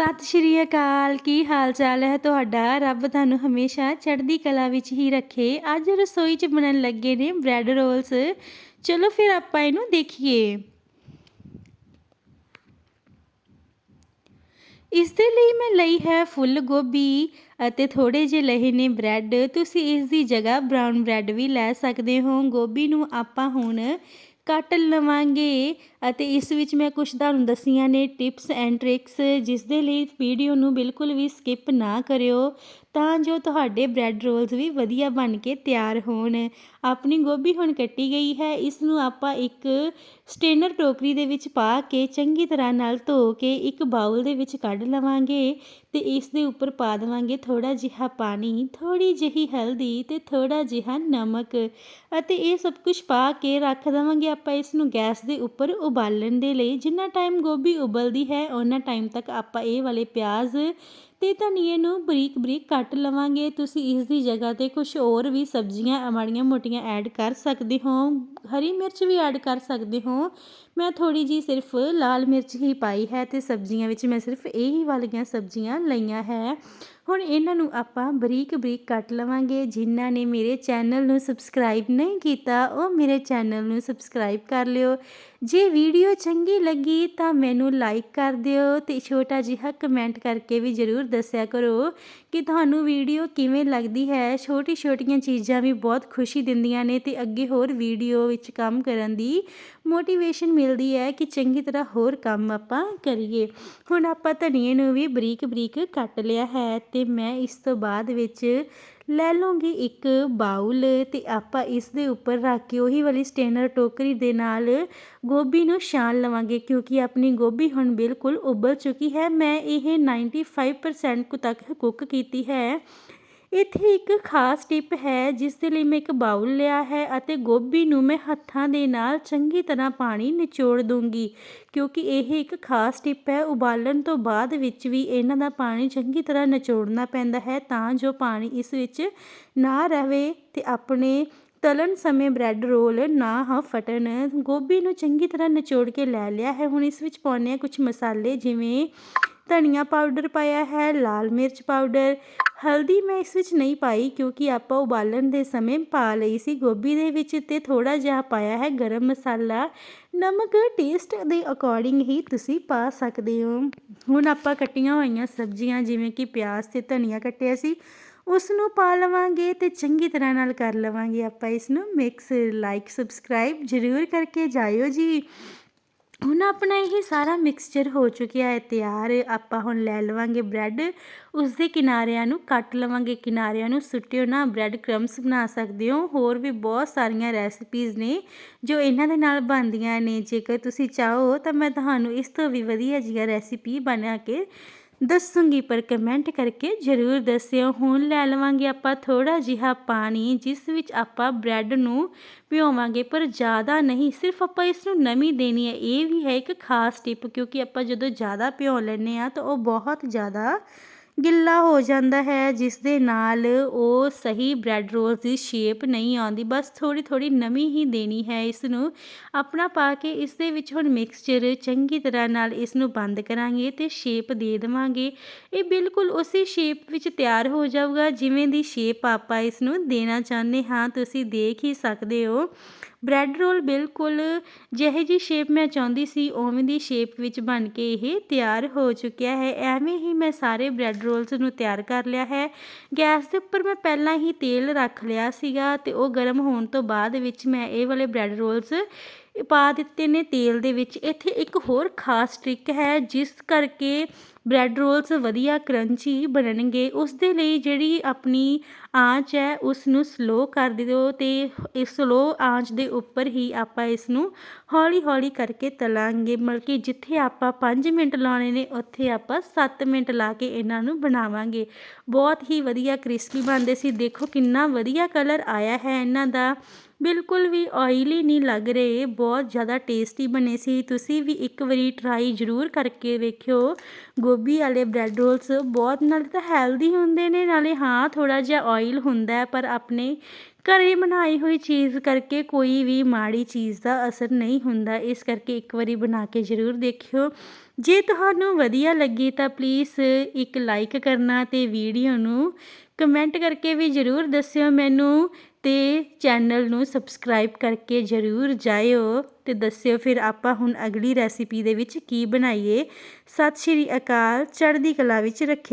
ਸਤਿ ਸ਼੍ਰੀ ਅਕਾਲ, ਕੀ ਹਾਲ ਚਾਲ ਹੈ ਤੁਹਾਡਾ? ਰੱਬ ਤੁਹਾਨੂੰ ਹਮੇਸ਼ਾ ਚੜ੍ਹਦੀ ਕਲਾ ਵਿੱਚ ਹੀ ਰੱਖੇ। ਅੱਜ ਰਸੋਈ 'ਚ ਬਣਨ ਲੱਗੇ ਨੇ ਬ੍ਰੈਡ ਰੋਲਸ। ਚਲੋ ਫਿਰ ਆਪਾਂ ਇਹਨੂੰ ਦੇਖੀਏ। ਇਸ ਦੇ ਲਈ ਮੈਂ ਲਈ ਹੈ ਫੁੱਲ ਗੋਭੀ ਅਤੇ ਥੋੜੇ ਜਿਹੇ ਲਏ ਨੇ ਬ੍ਰੈਡ। ਤੁਸੀਂ ਇਸ ਦੀ ਜਗ੍ਹਾ ਬ੍ਰਾਊਨ ਬ੍ਰੈਡ ਵੀ ਲੈ ਸਕਦੇ ਹੋ। ਗੋਭੀ ਨੂੰ ਆਪਾਂ ਹੁਣ ਕੱਟ ਲਵਾਂਗੇ। ਅਤੇ ਇਸ ਵਿੱਚ ਮੈਂ ਕੁਝ ਤੁਹਾਨੂੰ ਦੱਸੀਆਂ ਨੇ ਟਿਪਸ ਐਂਡ ਟ੍ਰਿਕਸ ਜਿਸ ਦੇ ਲਈ ਵੀਡੀਓ ਨੂੰ ਬਿਲਕੁਲ ਵੀ ਸਕਿਪ ਨਾ ਕਰਿਓ, ਤਾਂ ਜੋ ਤੁਹਾਡੇ ਬ੍ਰੈਡ ਰੋਲਸ ਵੀ ਵਧੀਆ ਬਣ ਕੇ ਤਿਆਰ ਹੋਣ। ਆਪਣੀ ਗੋਭੀ ਹੁਣ ਕੱਟੀ ਗਈ ਹੈ, ਇਸ ਨੂੰ ਆਪਾਂ ਇੱਕ ਸਟੇਨਰ ਟੋਕਰੀ ਦੇ ਵਿੱਚ ਪਾ ਕੇ ਚੰਗੀ ਤਰ੍ਹਾਂ ਨਾਲ ਧੋ ਕੇ ਇੱਕ ਬਾਉਲ ਦੇ ਵਿੱਚ ਕੱਢ ਲਵਾਂਗੇ ਤੇ ਇਸ ਦੇ ਉੱਪਰ ਪਾ ਦੇਵਾਂਗੇ ਥੋੜਾ ਜਿਹਾ ਪਾਣੀ ਥੋੜੀ ਜਿਹੀ ਹਲਦੀ ਤੇ ਥੋੜਾ ਜਿਹਾ ਨਮਕ। ਅਤੇ ਇਹ ਸਭ ਕੁਝ ਪਾ ਕੇ ਰੱਖ ਦੇਵਾਂਗੇ ਆਪਾਂ ਇਸ ਨੂੰ ਗੈਸ ਦੇ ਉੱਪਰ ਉਬਾਲਣ ਦੇ ਲਈ ਜਿੰਨਾ ਟਾਈਮ ਗੋਭੀ ਉਬਲਦੀ ਹੈ ਉਹਨਾਂ ਟਾਈਮ ਤੱਕ ਆਪਾਂ ਇਹ ਵਾਲੇ ਪਿਆਜ਼ ਤੇ ਧਨੀਏ ਨੂੰ ਬਰੀਕ ਬਰੀਕ ਕੱਟ ਲਵਾਂਗੇ। ਤੁਸੀਂ ਇਸ ਦੀ ਜਗ੍ਹਾ ਤੇ ਕੁਝ ਹੋਰ ਵੀ ਸਬਜ਼ੀਆਂ ਮਾੜੀਆਂ ਮੋਟੀਆਂ ਐਡ ਕਰ ਸਕਦੇ ਹੋ। ਹਰੀ ਮਿਰਚ ਵੀ ਐਡ ਕਰ ਸਕਦੇ ਹੋ। ਮੈਂ ਥੋੜੀ ਜੀ ਸਿਰਫ ਲਾਲ ਮਿਰਚ ਹੀ ਪਾਈ ਹੈ ਤੇ ਸਬਜ਼ੀਆਂ ਵਿੱਚ ਮੈਂ ਸਿਰਫ ਇਹੀ ਵਾਲੀਆਂ ਸਬਜ਼ੀਆਂ ਲਈਆਂ ਹੈ। ਹੁਣ ਇਹਨਾਂ ਨੂੰ ਆਪਾਂ ਬਰੀਕ ਬਰੀਕ ਕੱਟ ਲਵਾਂਗੇ। ਜਿਨ੍ਹਾਂ ਨੇ ਮੇਰੇ ਚੈਨਲ ਨੂੰ ਸਬਸਕ੍ਰਾਈਬ ਨਹੀਂ ਕੀਤਾ, ਉਹ ਮੇਰੇ ਚੈਨਲ ਨੂੰ ਸਬਸਕ੍ਰਾਈਬ ਕਰ ਲਿਓ। ਜੇ ਵੀਡੀਓ ਚੰਗੀ ਲੱਗੀ ਤਾਂ ਮੈਨੂੰ ਲਾਈਕ ਕਰ ਦਿਓ ਤੇ ਛੋਟਾ ਜਿਹਾ ਕਮੈਂਟ ਕਰਕੇ ਵੀ ਜ਼ਰੂਰ ਦੱਸਿਆ ਕਰੋ ਕਿ ਤੁਹਾਨੂੰ ਵੀਡੀਓ ਕਿਵੇਂ ਲੱਗਦੀ ਹੈ। ਛੋਟੀ ਛੋਟੀਆਂ ਚੀਜ਼ਾਂ ਵੀ ਬਹੁਤ ਖੁਸ਼ੀ ਦਿੰਦੀਆਂ ਨੇ ਤੇ ਅੱਗੇ ਹੋਰ ਵੀਡੀਓ ਵਿੱਚ ਕੰਮ ਕਰਨ ਦੀ ਮੋਟੀਵੇਸ਼ਨ ਮਿਲਦੀ ਹੈ ਕਿ ਚੰਗੀ ਤਰ੍ਹਾਂ ਹੋਰ ਕੰਮ ਆਪਾਂ ਕਰੀਏ। ਹੁਣ ਆਪਾਂ ਧਨੀਏ ਨੂੰ ਵੀ ਬਰੀਕ ਬਰੀਕ ਕੱਟ ਲਿਆ ਹੈ ਤੇ ਮੈਂ ਇਸ ਤੋਂ ਬਾਅਦ ਵਿੱਚ ਲੈ ਲਵਾਂਗੀ ਇੱਕ ਬਾਉਲ ਤੇ ਆਪਾਂ ਇਸ ਦੇ ਉੱਪਰ ਰੱਖ ਕੇ ਉਹੀ ਵਾਲੀ ਸਟੇਨਰ ਟੋਕਰੀ ਦੇ ਨਾਲ ਗੋਭੀ ਨੂੰ ਛਾਣ ਲਵਾਂਗੇ, ਕਿਉਂਕਿ ਆਪਣੀ ਗੋਭੀ ਹੁਣ ਬਿਲਕੁਲ ਉਬਲ ਚੁੱਕੀ ਹੈ। ਮੈਂ ਇਹ 95% ਕੁ ਤੱਕ ਕੁੱਕ ਕੀਤੀ ਹੈ। ਇੱਥੇ ਇੱਕ ਖਾਸ ਟਿਪ ਹੈ, ਜਿਸ ਦੇ ਲਈ ਮੈਂ ਇੱਕ ਬਾਉਲ ਲਿਆ ਹੈ ਅਤੇ ਗੋਭੀ ਨੂੰ ਮੈਂ ਹੱਥਾਂ ਦੇ ਨਾਲ ਚੰਗੀ ਤਰ੍ਹਾਂ ਪਾਣੀ ਨਿਚੋੜ ਦੂੰਗੀ, ਕਿਉਂਕਿ ਇਹ ਇੱਕ ਖਾਸ ਟਿਪ ਹੈ। ਉਬਾਲਣ ਤੋਂ ਬਾਅਦ ਵਿੱਚ ਵੀ ਇਹਨਾਂ ਦਾ ਪਾਣੀ ਚੰਗੀ ਤਰ੍ਹਾਂ ਨਿਚੋੜਨਾ ਪੈਂਦਾ ਹੈ, ਤਾਂ ਜੋ ਪਾਣੀ ਇਸ ਵਿੱਚ ਨਾ ਰਹੇ ਤੇ ਆਪਣੇ ਤਲਣ ਸਮੇਂ ਬ੍ਰੈਡ ਰੋਲ ਨਾ ਹ ਫਟਣ। ਗੋਭੀ ਨੂੰ ਚੰਗੀ ਤਰ੍ਹਾਂ ਨਿਚੋੜ ਕੇ ਲੈ ਲਿਆ ਹੈ। ਹੁਣ ਇਸ ਵਿੱਚ ਪਾਉਣੇ ਆ ਕੁਝ ਮਸਾਲੇ ਜਿਵੇਂ ਧਨੀਆ ਪਾਊਡਰ ਪਾਇਆ ਹੈ, ਲਾਲ ਮਿਰਚ ਪਾਊਡਰ ਹਲਦੀ ਮੈਂ ਇਸ ਵਿੱਚ ਨਹੀਂ ਪਾਈ ਕਿਉਂਕਿ ਆਪਾਂ ਉਬਾਲਣ ਦੇ ਸਮੇਂ ਪਾ ਲਈ ਸੀ। ਗੋਭੀ ਦੇ ਵਿੱਚ ਤੇ ਥੋੜਾ ਜਿਹਾ ਪਾਇਆ ਹੈ ਗਰਮ ਮਸਾਲਾ। ਨਮਕ ਟੇਸਟ ਦੇ ਅਕੋਰਡਿੰਗ ਹੀ ਤੁਸੀਂ ਪਾ ਸਕਦੇ ਹੋ। ਹੁਣ ਆਪਾਂ ਕੱਟੀਆਂ ਹੋਈਆਂ ਸਬਜ਼ੀਆਂ ਜਿਵੇਂ ਕਿ ਪਿਆਜ਼ ਤੇ ਧਨੀਆ ਕੱਟਿਆ ਸੀ ਉਸ ਨੂੰ ਪਾ ਲਵਾਂਗੇ ਤੇ ਚੰਗੀ ਤਰ੍ਹਾਂ ਨਾਲ ਕਰ ਲਵਾਂਗੇ ਆਪਾਂ ਇਸ ਨੂੰ ਮਿਕਸ ਲਾਈਕ ਸਬਸਕ੍ਰਾਈਬ ਜ਼ਰੂਰ ਕਰਕੇ ਜਾਇਓ ਜੀ। ਹੁਣ ਆਪਣਾ ਇਹ ਸਾਰਾ ਮਿਕਸਚਰ ਹੋ ਚੁੱਕਿਆ ਹੈ, ਤਿਆਰ। ਆਪਾਂ ਹੁਣ ਲੈ ਲਵਾਂਗੇ ਬ੍ਰੈਡ ਉਸ ਦੇ ਕਿਨਾਰਿਆਂ ਨੂੰ ਕੱਟ ਲਵਾਂਗੇ, ਕਿਨਾਰਿਆਂ ਨੂੰ ਸੁੱਟਿਓ ਨਾ ਬ੍ਰੈਡ ਕ੍ਰਮਸ ਬਣਾ ਸਕਦੇ ਹੋ। ਹੋਰ ਵੀ ਬਹੁਤ ਸਾਰੀਆਂ ਰੈਸਪੀਜ਼ ਨੇ ਜੋ ਇਹਨਾਂ ਦੇ ਨਾਲ ਬਣਦੀਆਂ ਨੇ। ਜੇਕਰ ਤੁਸੀਂ ਚਾਹੋ ਤਾਂ ਮੈਂ ਤੁਹਾਨੂੰ ਇਸ ਤੋਂ ਵੀ ਵਧੀਆ ਜਿਹਾ ਰੈਸਿਪੀ ਬਣਾ ਕੇ ਦੱਸੂਗੀ, ਪਰ ਕਮੈਂਟ ਕਰਕੇ ਜ਼ਰੂਰ ਦੱਸਿਓ। ਹੁਣ ਲੈ ਲਵਾਂਗੇ ਆਪਾਂ ਥੋੜਾ ਜਿਹਾ ਪਾਣੀ, ਜਿਸ ਵਿੱਚ ਆਪਾਂ ਬ੍ਰੈਡ ਨੂੰ ਭਿਓਵਾਂਗੇ, ਪਰ ਜ਼ਿਆਦਾ ਨਹੀਂ, ਸਿਰਫ ਆਪਾਂ ਇਸ ਨੂੰ ਨਮੀ ਦੇਣੀ ਹੈ। ਇਹ ਵੀ ਹੈ ਇੱਕ ਖਾਸ ਟਿਪ ਕਿਉਂਕਿ ਆਪਾਂ ਜਦੋਂ ਜ਼ਿਆਦਾ ਭਿਓ ਲੈਨੇ ਆ ਤਾਂ ਉਹ ਬਹੁਤ ਜ਼ਿਆਦਾ ਗਿੱਲਾ ਹੋ ਜਾਂਦਾ ਹੈ ਜਿਸ ਦੇ ਨਾਲ ਉਹ ਸਹੀ ਬ੍ਰੈਡ ਰੋਲ ਦੀ ਸ਼ੇਪ ਨਹੀਂ ਆਉਂਦੀ। ਬਸ ਥੋੜੀ ਥੋੜੀ ਨਮੀ ਹੀ ਦੇਣੀ ਹੈ ਇਸ ਨੂੰ ਆਪਣਾ ਪਾ ਕੇ ਇਸ ਦੇ ਵਿੱਚ ਹੁਣ ਮਿਕਸਚਰ ਚੰਗੀ ਤਰ੍ਹਾਂ ਨਾਲ ਇਸ ਨੂੰ ਬੰਦ ਕਰਾਂਗੇ ਤੇ ਸ਼ੇਪ ਦੇ ਦੇਵਾਂਗੇ। ਇਹ ਬਿਲਕੁਲ ਉਸੇ ਸ਼ੇਪ ਵਿੱਚ ਤਿਆਰ ਹੋ ਜਾਊਗਾ, ਜਿਵੇਂ ਦੀ ਸ਼ੇਪ ਆਪਾਂ ਇਸ ਨੂੰ ਦੇਣਾ ਚਾਹੁੰਦੇ ਹਾਂ। ਤੁਸੀਂ ਦੇਖ ਹੀ ਸਕਦੇ ਹੋ। ਬ੍ਰੈਡ ਰੋਲ ਬਿਲਕੁਲ ਜਿਹੇ ਜੀ ਸ਼ੇਪ ਮੈਂ ਚਾਹੁੰਦੀ ਸੀ, ਉਵੇਂ ਦੀ ਸ਼ੇਪ ਵਿੱਚ ਬਣ ਕੇ ਇਹ ਤਿਆਰ ਹੋ ਚੁੱਕਿਆ ਹੈ। ਐਵੇਂ ਹੀ ਮੈਂ ਸਾਰੇ ਬ੍ਰੈਡ ਰੋਲਸ ਨੂੰ ਤਿਆਰ ਕਰ ਲਿਆ ਹੈ। ਗੈਸ ਦੇ ਉੱਪਰ ਮੈਂ ਪਹਿਲਾਂ ਹੀ ਤੇਲ ਰੱਖ ਲਿਆ ਸੀਗਾ ਤੇ ਉਹ ਗਰਮ ਹੋਣ ਤੋਂ ਬਾਅਦ ਵਿੱਚ ਮੈਂ ਇਹ ਵਾਲੇ ਬ੍ਰੈਡ ਰੋਲਸ ਪਾ ਦਿੱਤੇ ਨੇ ਤੇਲ ਦੇ ਵਿੱਚ। ਇੱਥੇ ਇੱਕ ਹੋਰ ਖਾਸ ਟ੍ਰਿਕ ਹੈ, ਜਿਸ ਕਰਕੇ ਬ੍ਰੈਡ ਰੋਲਸ ਵਧੀਆ ਕਰੰਚੀ ਬਣਨਗੇ। ਉਸ ਦੇ ਲਈ ਜਿਹੜੀ ਆਪਣੀ ਆਂਚ ਹੈ ਉਸ ਨੂੰ ਸਲੋ ਕਰ ਦਿਓ ਤੇ ਇਸ ਸਲੋ ਆਂਚ ਦੇ ਉੱਪਰ ਹੀ ਆਪਾਂ ਇਸ ਨੂੰ ਹੌਲੀ ਹੌਲੀ ਕਰਕੇ ਤਲਾਂਗੇ। ਮਤਲਬ ਕਿ ਜਿੱਥੇ ਆਪਾਂ 5 ਮਿੰਟ ਲਾਉਣੇ ਨੇ, ਉੱਥੇ ਆਪਾਂ 7 ਮਿੰਟ ਲਾ ਕੇ ਇਹਨਾਂ ਨੂੰ ਬਣਾਵਾਂਗੇ। ਬਹੁਤ ਹੀ ਵਧੀਆ ਕ੍ਰਿਸਪੀ ਬਣਦੇ ਸੀ। ਦੇਖੋ ਕਿੰਨਾ ਵਧੀਆ ਕਲਰ ਆਇਆ ਹੈ ਇਹਨਾਂ ਦਾ। ਬਿਲਕੁਲ ਵੀ ਆਇਲੀ ਨਹੀਂ ਲੱਗ ਰਹੇ। ਬਹੁਤ ਜ਼ਿਆਦਾ ਟੇਸਟੀ ਬਣੇ ਸੀ। ਤੁਸੀਂ ਵੀ ਇੱਕ ਵਾਰੀ ਟਰਾਈ ਜ਼ਰੂਰ ਕਰਕੇ ਵੇਖਿਓ। ਗੋਭੀ ਵਾਲੇ ਬ੍ਰੈਡ ਰੋਲਸ ਬਹੁਤ ਨਾਲੇ ਤਾਂ ਹੈਲਦੀ ਹੁੰਦੇ ਨੇ। ਨਾਲੇ ਹਾਂ ਥੋੜਾ ਜਿਹਾ ਆਇਲ ਹੁੰਦਾ ਪਰ ਆਪਣੇ ਘਰੇ ਬਣਾਈ ਹੋਈ ਚੀਜ਼ ਕਰਕੇ ਕੋਈ ਵੀ ਮਾੜੀ ਚੀਜ਼ ਦਾ ਅਸਰ ਨਹੀਂ ਹੁੰਦਾ। ਇਸ ਕਰਕੇ ਇੱਕ ਵਾਰੀ ਬਣਾ ਕੇ ਜ਼ਰੂਰ ਦੇਖਿਓ। ਜੇ ਤੁਹਾਨੂੰ ਵਧੀਆ ਲੱਗੀ ਤਾਂ ਪਲੀਜ਼ ਇੱਕ ਲਾਈਕ ਕਰਨਾ ਤੇ ਵੀਡੀਓ ਨੂੰ ਕਮੈਂਟ ਕਰਕੇ ਵੀ ਜ਼ਰੂਰ ਦੱਸਿਓ ਮੈਨੂੰ ਤੇ ਚੈਨਲ ਨੂੰ ਸਬਸਕ੍ਰਾਈਬ ਕਰਕੇ ਜ਼ਰੂਰ ਜਾਇਓ ਤੇ ਦੱਸਿਓ ਫਿਰ ਆਪਾਂ ਹੁਣ ਅਗਲੀ ਰੈਸਿਪੀ ਦੇ ਵਿੱਚ ਕੀ ਬਣਾਈਏ। ਸਤਿ ਸ਼੍ਰੀ ਅਕਾਲ। ਚੜ੍ਹਦੀ ਕਲਾ ਵਿੱਚ ਰੱਖੇ